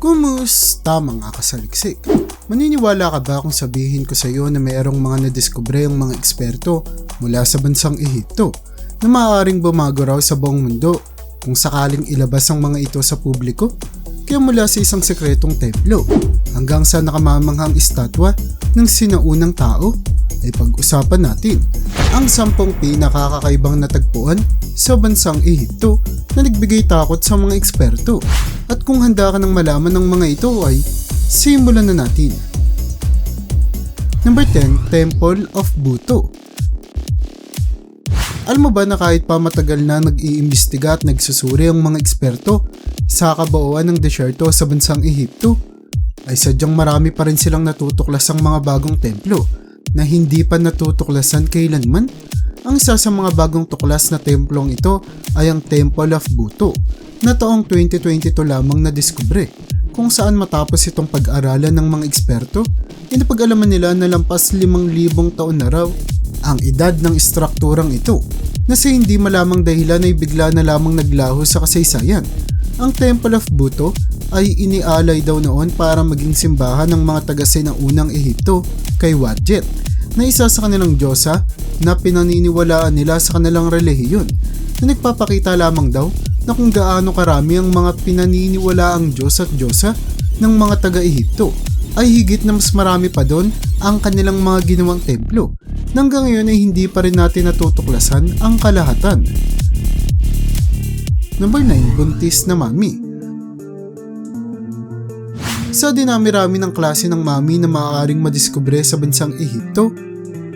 Kumusta mga kasaliksik? Maniniwala ka ba kung sabihin ko sa iyo na mayroong mga nadiskubre ang mga eksperto mula sa bansang Ehipto na maaaring bumago raw sa buong mundo kung sakaling ilabas ang mga ito sa publiko? Kaya mula sa isang sekretong templo hanggang sa nakamamanghang estatwa ng sinaunang tao ay pag-usapan natin ang sampung pinakakakaibang natagpuan sa bansang Ehipto na nagbigay takot sa mga eksperto. At kung handa ka ng malaman ng mga ito ay simulan na natin. Number 10, Temple of Buto. Alam mo ba na kahit pa matagal na nag-iimbestiga at nagsusuri ang mga eksperto sa kabuuan ng desyerto sa bansang Ehipto, ay sadyang marami pa rin silang natutuklas ang mga bagong templo na hindi pa natutuklasan kailanman? Ang isa sa mga bagong tuklas na templong ito ay ang Temple of Buto na taong 2022 lamang na diskubre kung saan matapos itong pag-aralan ng mga eksperto, inapag-alaman nila na lampas 5,000 taon na raw ang edad ng istrukturang ito na sa hindi malamang dahilan ay bigla na lamang naglaho sa kasaysayan. Ang Temple of Buto ay inialay daw noon para maging simbahan ng mga taga unang Ehipto kay Wadjet na isa sa kanilang diyosa na pinaniniwalaan nila sa kanilang relihiyon na nagpapakita lamang daw na kung gaano karami ang mga pinaniniwalaang Diyos at Diyosa ng mga taga-Ehipto ay higit na mas marami pa doon ang kanilang mga ginawang templo. Hanggang ngayon ay hindi pa rin natin natutuklasan ang kalahatan. Number 9, buntis na mami. Sa dinami-rami ng klase ng mami na maaaring madiskubre sa bansang Ehipto,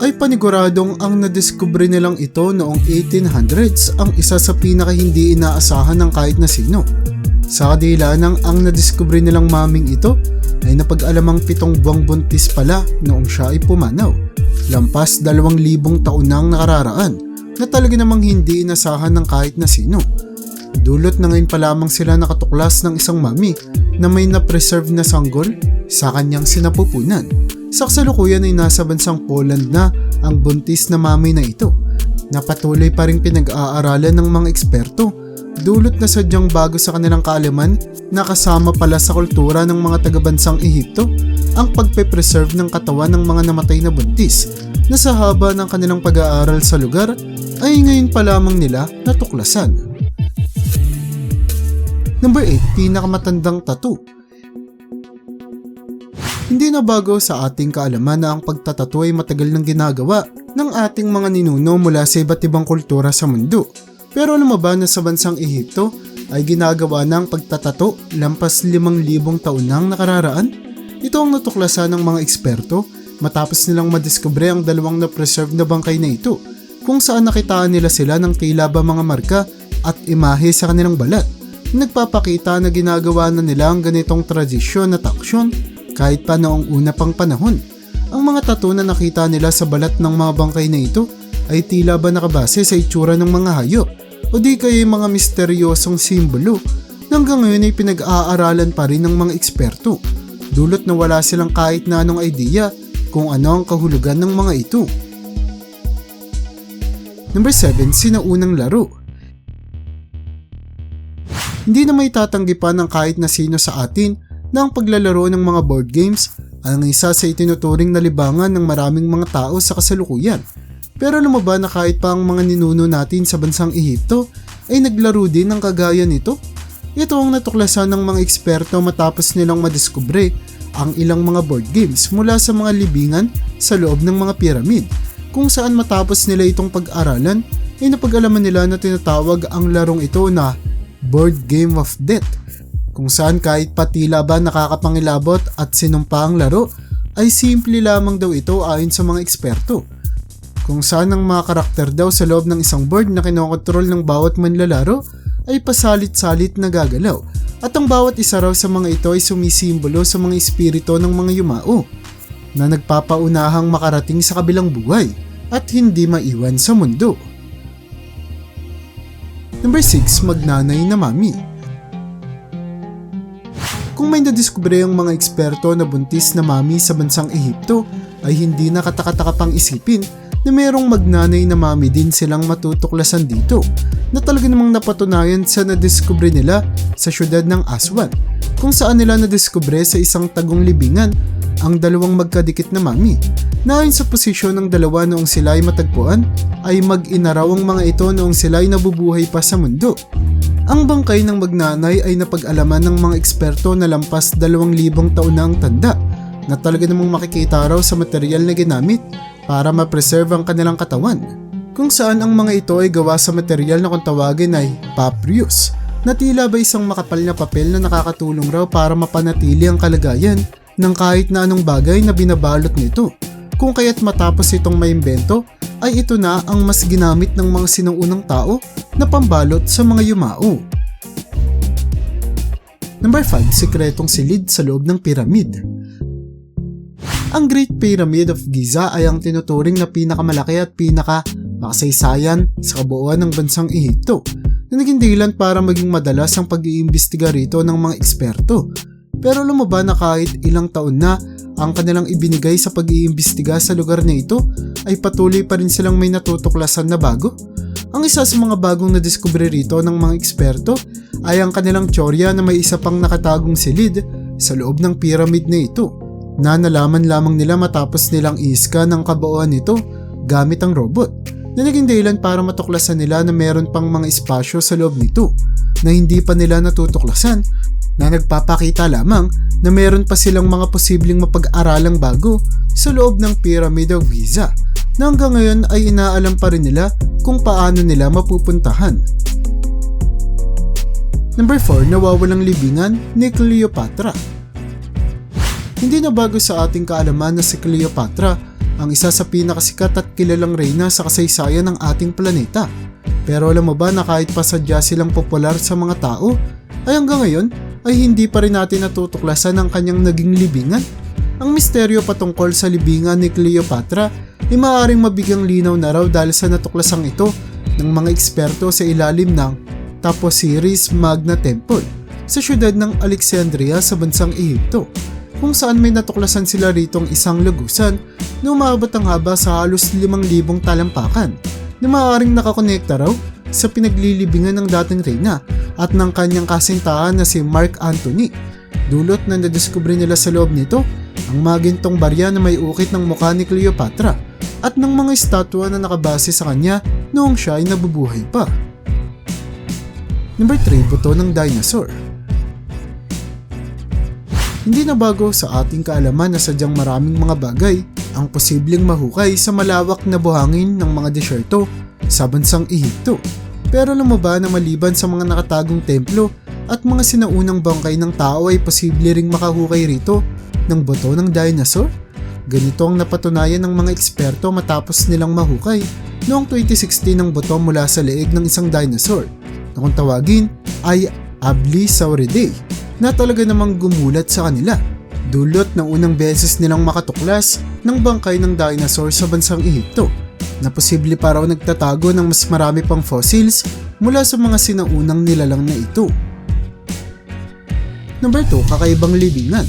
ay paniguradong ang nadiskubre nilang ito noong 1800s ang isa sa pinaka hindi inaasahan ng kahit na sino. Sa kadila ng ang nadiskubre nilang maming ito ay napag-alamang pitong buwang buntis pala noong siya ay pumanaw. Lampas dalawang libong taon nang nakararaan na talaga namang hindi inasahan ng kahit na sino. Dulot na ngayon pa lamang sila nakatuklas ng isang mami na may na-preserve na sanggol sa kanyang sinapupunan. Sa kasalukuyan ay nasa bansang Poland na ang buntis na mami na ito na patuloy pa rin pinag-aaralan ng mga eksperto dulot na sadyang bago sa kanilang kaalaman na kasama pala sa kultura ng mga taga-bansang Ehipto ang pagpe-preserve ng katawan ng mga namatay na buntis na sa haba ng kanilang pag-aaral sa lugar ay ngayon pa lamang nila natuklasan. Number 8, pinakamatandang tattoo. Hindi na bago sa ating kaalaman na ang pagtatato ay matagal nang ginagawa ng ating mga ninuno mula sa iba't ibang kultura sa mundo. Pero alam ba na sa bansang Ehipto ay ginagawa ng pagtatato lampas 5,000 taon nang nakararaan? Ito ang natuklasan ng mga eksperto matapos nilang madiskubre ang dalawang na-preserve na bangkay na ito kung saan nakitaan nila sila ng tila ba mga marka at imahe sa kanilang balat nagpapakita na ginagawa na nila ang ganitong tradisyon at aksyon kahit pa noong una pang panahon. Ang mga tato na nakita nila sa balat ng mga bangkay na ito ay tila ba nakabase sa itsura ng mga hayop o di kaya mga misteryosong simbolo na hanggang ngayon ay pinag-aaralan pa rin ng mga eksperto dulot na wala silang kahit na anong idea kung ano ang kahulugan ng mga ito. Number 7, sinaunang laro. Hindi na may tatanggi pa ng kahit na sino sa atin na ang paglalaro ng mga board games ang isa sa itinuturing na libangan ng maraming mga tao sa kasalukuyan. Pero alam ba na kahit pa ang mga ninuno natin sa bansang Ehipto ay naglaro din ng kagaya nito? Ito ang natuklasan ng mga eksperto matapos nilang madiskubre ang ilang mga board games mula sa mga libingan sa loob ng mga piramid kung saan matapos nila itong pag-aralan ay napag-alaman nila na tinatawag ang larong ito na Board Game of Death kung saan kahit patila ba nakakapangilabot at sinumpa ang laro ay simple lamang daw ito ayon sa mga eksperto. Kung saan ang mga karakter daw sa loob ng isang board na kinokontrol ng bawat manlalaro ay pasalit-salit na gagalaw at ang bawat isa raw sa mga ito ay sumisimbolo sa mga espiritu ng mga yumao na nagpapaunahang makarating sa kabilang buhay at hindi maiwan sa mundo. Number 6, magnanay na mami. Kung may nadiskubre ang mga eksperto na buntis na mami sa bansang Ehipto, ay hindi na katakataka pang isipin na mayroong magnanay na mami din silang matutuklasan dito na talaga namang napatunayan sa nadiskubre nila sa syudad ng Aswan kung saan nila nadiskubre sa isang tagong libingan ang dalawang magkadikit na mami na ayon sa posisyon ng dalawa noong sila ay matagpuan ay mag-ina ang mga ito noong sila ay nabubuhay pa sa mundo. Ang bangkay ng magnanay ay napag-alaman ng mga eksperto na lampas dalawang libong taon na ang tanda na talaga namang makikita raw sa material na ginamit para ma-preserve ang kanilang katawan. Kung saan ang mga ito ay gawa sa material na kung tawagin ay papyrus na tila ba isang makapal na papel na nakakatulong raw para mapanatili ang kalagayan ng kahit na anong bagay na binabalot nito. Kung kaya't matapos itong maimbento ay ito na ang mas ginamit ng mga sinuunang tao na pambalot sa mga yumao. Number 5, sikretong silid sa loob ng piramid. Ang Great Pyramid of Giza ay ang tinuturing na pinakamalaki at pinaka makasaysayan sa kabuuan ng bansang Ehipto na naging dahilan para maging madalas ang pag-iimbestiga rito ng mga eksperto. Pero lumaba na kahit ilang taon na ang kanilang ibinigay sa pag-iimbestiga sa lugar na ito ay patuloy pa rin silang may natutuklasan na bago. Ang isa sa mga bagong nadiskubre rito ng mga eksperto ay ang kanilang tsorya na may isa pang nakatagong silid sa loob ng pyramid na ito na nalaman lamang nila matapos nilang iska ng kabuuan nito gamit ang robot na naging dahilan para matuklasan nila na meron pang mga espasyo sa loob nito na hindi pa nila natutuklasan na nagpapakita lamang na meron pa silang mga posibleng mapag-aralang bago sa loob ng Pyramid of Giza na hanggang ngayon ay inaalam pa rin nila kung paano nila mapupuntahan. Number 4, nawawalang libingan ni Cleopatra. Hindi na bago sa ating kaalaman na si Cleopatra ang isa sa pinakasikat at kilalang reyna sa kasaysayan ng ating planeta. Pero alam mo ba na kahit pasadya silang popular sa mga tao, ay hanggang ngayon ay hindi pa rin natin natutuklasan ang kanyang naging libingan? Ang misteryo patungkol sa libingan ni Cleopatra ay maaaring mabigyang linaw na raw dahil sa natuklasang ito ng mga eksperto sa ilalim ng Taposiris Magna Temple sa syudad ng Alexandria sa bansang Ehipto kung saan may natuklasan sila ritong isang lugusan na umabot ang haba sa halos 5,000 talampakan na maaaring nakakonekta raw sa pinaglilibingan ng dating reyna at ng kanyang kasintahan na si Mark Antony. Dulot na nadiskubre nila sa loob nito ang magintong barya na may ukit ng mukha ni Cleopatra at ng mga estatwa na nakabase sa kanya noong siya ay nabubuhay pa. Number 3, buto ng dinosaur. Hindi na bago sa ating kaalaman na sadyang maraming mga bagay ang posibleng mahukay sa malawak na buhangin ng mga desyerto sa bansang Ehipto. Pero alam mo ba na maliban sa mga nakatagong templo at mga sinaunang bangkay ng tao ay posible ring makahukay rito ng buto ng dinosaur? Ganito ang napatunayan ng mga eksperto matapos nilang mahukay noong 2016 ng buto mula sa leeg ng isang dinosaur na kung tawagin ay Ablisauridae na talaga namang gumulat sa kanila. Dulot ng unang beses nilang makatuklas ng bangkay ng dinosaur sa bansang Ehipto na posible pa raw nagtatago ng mas marami pang fossils mula sa mga sinaunang nilalang na ito. Number 2, kakaibang libingan.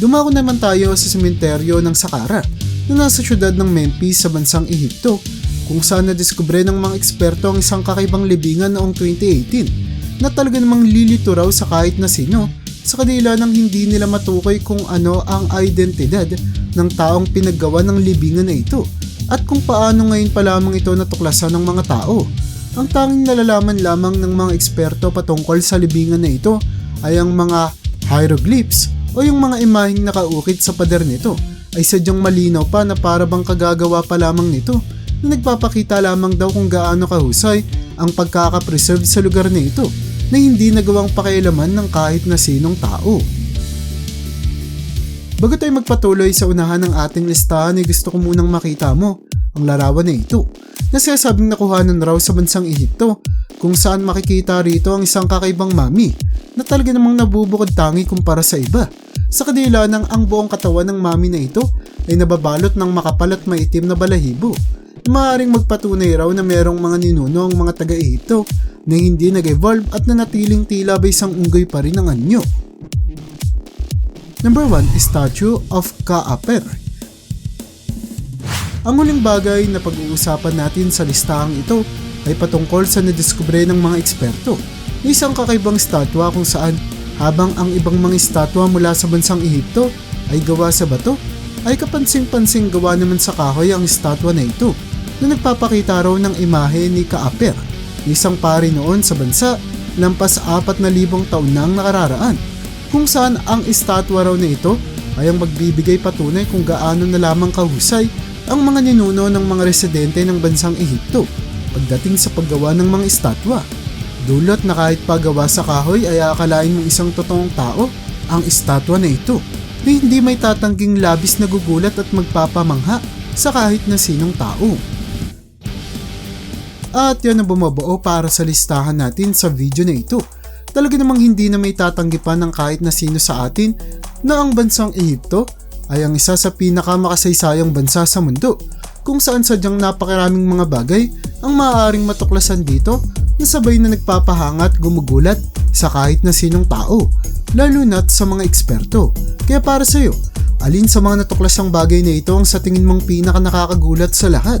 Dumako naman tayo sa sementeryo ng Saqqara na nasa syudad ng Memphis sa bansang Ehipto kung saan nadiskubre ng mga eksperto ang isang kakaibang libingan noong 2018 na talaga namang lilito raw sa kahit na sino sa kanila nang hindi nila matukoy kung ano ang identidad ng taong pinaggawa ng libingan na ito at kung paano ngayon pa lamang ito natuklasan ng mga tao. Ang tanging nalalaman lamang ng mga eksperto patungkol sa libingan na ito ay ang mga hieroglyphs o yung mga imaheng nakaukit sa pader nito ay sadyang malinaw pa na para bang kagagawa pa lamang nito na nagpapakita lamang daw kung gaano kahusay ang pagkakapreserve sa lugar na ito na hindi nagawang pakialaman ng kahit na sinong tao. Bago tayo magpatuloy sa unahan ng ating listahan ay gusto ko munang makita mo ang larawan na ito na sinasabing nakuhanan raw sa bansang Ehipto kung saan makikita rito ang isang kakaibang mami na talaga namang nabubukod tangi kumpara sa iba. Sa kadila ng ang buong katawan ng mami na ito ay nababalot ng makapal at maitim na balahibo. Maaring magpatunay raw na merong mga ninuno ang mga taga-Ehipto na hindi nag-evolve at nanatiling tila ba isang unggoy pa rin ang anyo. Number 1, Statue of Kaaper. Ang huling bagay na pag-uusapan natin sa listahang ito ay patungkol sa nadiskubre ng mga eksperto na isang kakaibang statwa kung saan habang ang ibang mga estatwa mula sa bansang Ehipto ay gawa sa bato, ay kapansing-pansing gawa naman sa kahoy ang estatwa na ito na nagpapakita raw ng imahe ni Kaaper, isang pari noon sa bansa lampas apat na libong taon na nakararaan, kung saan ang estatwa raw na ito ay ang magbibigay patunay kung gaano na lamang kahusay ang mga ninuno ng mga residente ng bansang Ehipto pagdating sa paggawa ng mga estatwa. Dulot na kahit paggawa sa kahoy ay akalain mong isang totoong tao ang estatwa na ito na hindi may tatangging labis na gugulat at magpapamangha sa kahit na sinong tao. At yan ang bumabuo para sa listahan natin sa video na ito. Talaga namang hindi na may tatanggipan ng kahit na sino sa atin na ang bansang Ehipto ay ang isa sa pinakamakasaysayang bansa sa mundo kung saan sadyang napakaraming mga bagay ang maaaring matuklasan dito na sabay na nagpapahangat gumugulat sa kahit na sinong tao, lalo na't sa mga eksperto. Kaya para sa'yo, alin sa mga natuklasang bagay na ito ang sa tingin mong pinaka nakakagulat sa lahat?